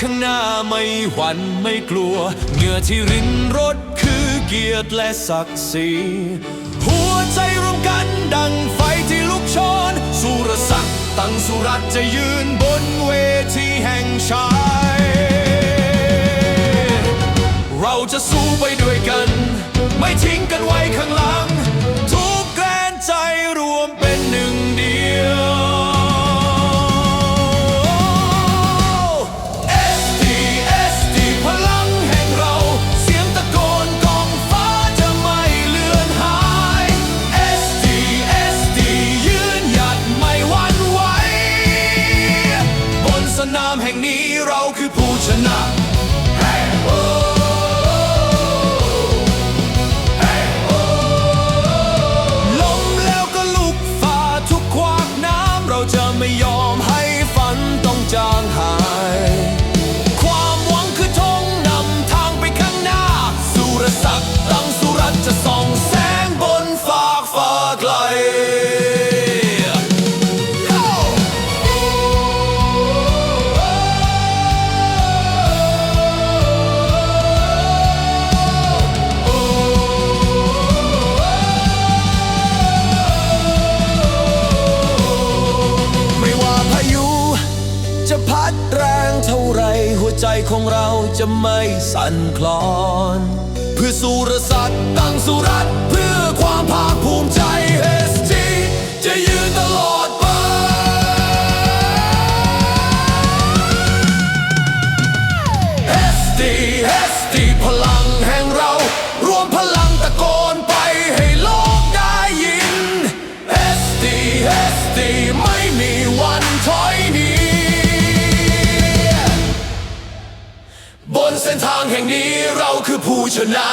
ข้างหน้าไม่หวั่นไม่กลัว เหงื่อที่รินรถคือเกียรติและศักดิ์ศรีหัวใจรวมกันดังไฟที่ลุกโชนสุรศักดิ์ตั้งสุรัตน์จะยืนบนเวทีแห่งชัยเราจะสู้ไปด้วยกัน ไม่ทิ้งกันไว้ นี้เราคื ใจของเราจะไม่สั่นคลอน เพื่อสุรสัตว์ตั้งสุรัตเพื่อความภาคภูมิใจางแห่งนี้เราคือผู้ชนะ